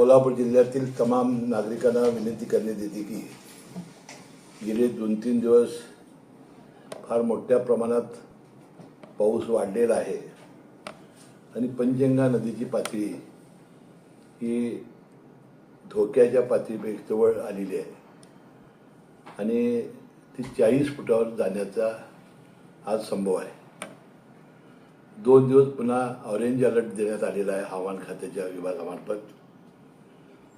कोल्हापूर जिल्ह्यातील तमाम नागरिकांना विनंती करण्यात येते की गेले दोन तीन दिवस फार मोठ्या प्रमाणात पाऊस वाढलेला आहे. आणि पंचगंगा नदीची पातळी ही धोक्याच्या पातळीपेक्षा जवळ आलेली आहे. आणि ती चाळीस फुटावर जाण्याचा आज संभव आहे. दोन दिवस पुन्हा ऑरेंज अलर्ट देण्यात आलेला आहे हवामान खात्याच्या विभागामार्फत.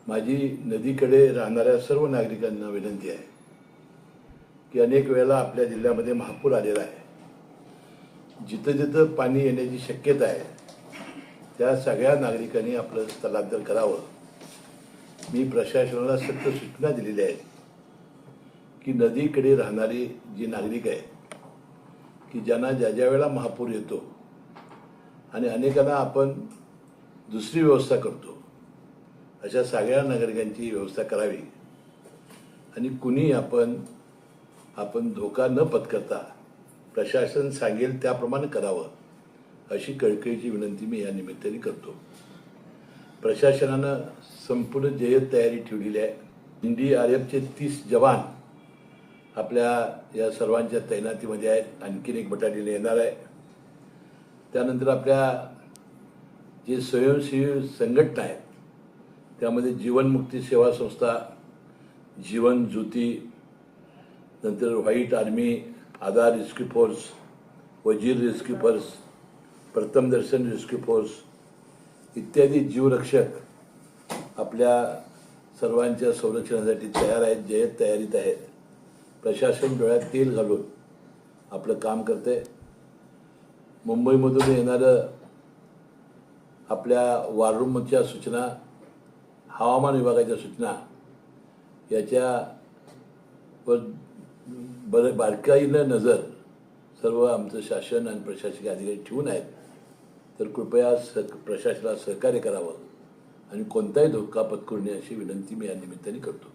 माझी नदीकडे राहणाऱ्या सर्व नागरिकांना विनंती आहे की अनेक वेळेला आपल्या जिल्ह्यामध्ये महापूर आलेला आहे. जिथं जिथं पाणी येण्याची शक्यता आहे त्या सगळ्या नागरिकांनी आपलं स्थलांतर करावं. मी प्रशासनाला सक्त सूचना दिलेल्या आहेत की नदीकडे राहणारी जी नागरिक आहेत की ज्यांना ज्या ज्या वेळेला महापूर येतो आणि अनेकांना आपण दुसरी व्यवस्था करतो अशा सगळ्या नागरिकांची व्यवस्था करावी. आणि कुणी आपण आपण धोका न पत्करता प्रशासन सांगेल त्याप्रमाणे करावं अशी कळकळीची विनंती मी या निमित्ताने करतो. प्रशासनानं संपूर्ण जय्यत तयारी ठेवलेली आहे. एन डी आर एफचे तीस जवान आपल्या या सर्वांच्या तैनातीमध्ये आहेत. आणखीन एक बटालियन येणार आहे. त्यानंतर आपल्या जे स्वयंसेवी संघटना आहेत त्यामध्ये जीवनमुक्ती सेवा संस्था जीवन ज्योती नंतर white army Aadhar rescue force Wazir rescue force Pratham Darshan rescue force इत्यादी जीवरक्षक आपल्या सर्वांच्या संरक्षणासाठी तयार आहेत जयत तयारीत आहेत. प्रशासन डोळ्यात तेल घालून आपलं काम करते मुंबईमधून येणारं आपल्या वॉररूमच्या सूचना हवामान विभागाच्या सूचना. याच्या बर बारकाईनं नजर सर्व आमचं शासन आणि प्रशासकीय अधिकारी ठेवून आहेत. तर कृपया स प्रशासनाला सहकार्य करावं आणि कोणताही धोका पत्करू नये अशी विनंती मी या निमित्ताने करतो.